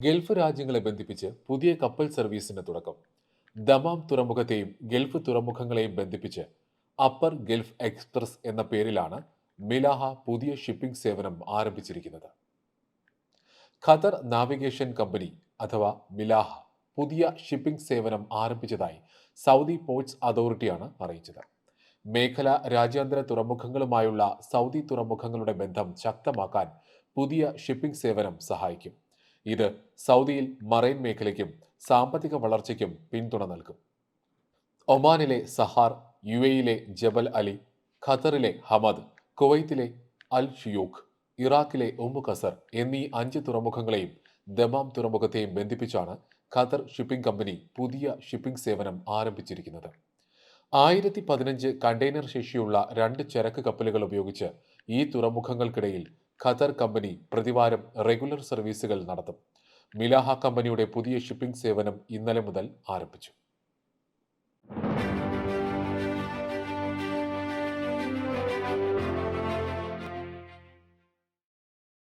Gulf രാജ്യങ്ങളെ ബന്ധിപ്പിച്ച് പുതിയ കപ്പൽ സർവീസിന് തുടക്കം. ദമാം തുറമുഖത്തെയും ഗൾഫ് തുറമുഖങ്ങളെയും ബന്ധിപ്പിച്ച് അപ്പർ ഗൾഫ് എക്സ്പ്രസ് എന്ന പേരിലാണ് മിലാഹ പുതിയ ഷിപ്പിംഗ് സേവനം ആരംഭിച്ചിരിക്കുന്നത്. ഖത്തർ നാവിഗേഷൻ കമ്പനി അഥവാ മിലാഹ പുതിയ ഷിപ്പിംഗ് സേവനം ആരംഭിച്ചതായി സൗദി പോർട്സ് അതോറിറ്റിയാണ് അറിയിച്ചത്. മേഖല രാജ്യാന്തര തുറമുഖങ്ങളുമായുള്ള സൗദി തുറമുഖങ്ങളുടെ ബന്ധം ശക്തമാക്കാൻ പുതിയ ഷിപ്പിംഗ് സേവനം സഹായിക്കും. ഇത് സൗദിയിൽ മറൈൻ മേഖലയ്ക്കും സാമ്പത്തിക വളർച്ചയ്ക്കും പിന്തുണ നൽകും. ഒമാനിലെ സഹാർ യു എയിലെ ജബൽ അലി ഖത്തറിലെ ഹമദ് കുവൈത്തിലെ അൽ ഷിയൂഖ് ഇറാഖിലെ ഉമ്മു കസർ എന്നീ അഞ്ച് തുറമുഖങ്ങളെയും ദമാം തുറമുഖത്തെയും ബന്ധിപ്പിച്ചാണ് ഖത്തർ ഷിപ്പിംഗ് കമ്പനി പുതിയ ഷിപ്പിംഗ് സേവനം ആരംഭിച്ചിരിക്കുന്നത്. ആയിരത്തി പതിനഞ്ച് കണ്ടെയ്നർ ശേഷിയുള്ള രണ്ട് ചരക്ക് കപ്പലുകൾ ഉപയോഗിച്ച് ഈ തുറമുഖങ്ങൾക്കിടയിൽ ഖത്തർ കമ്പനി പ്രതിവാരം റെഗുലർ സർവീസുകൾ നടത്തും. മിലാഹ കമ്പനിയുടെ പുതിയ ഷിപ്പിംഗ് സേവനം ഇന്നലെ മുതൽ ആരംഭിച്ചു.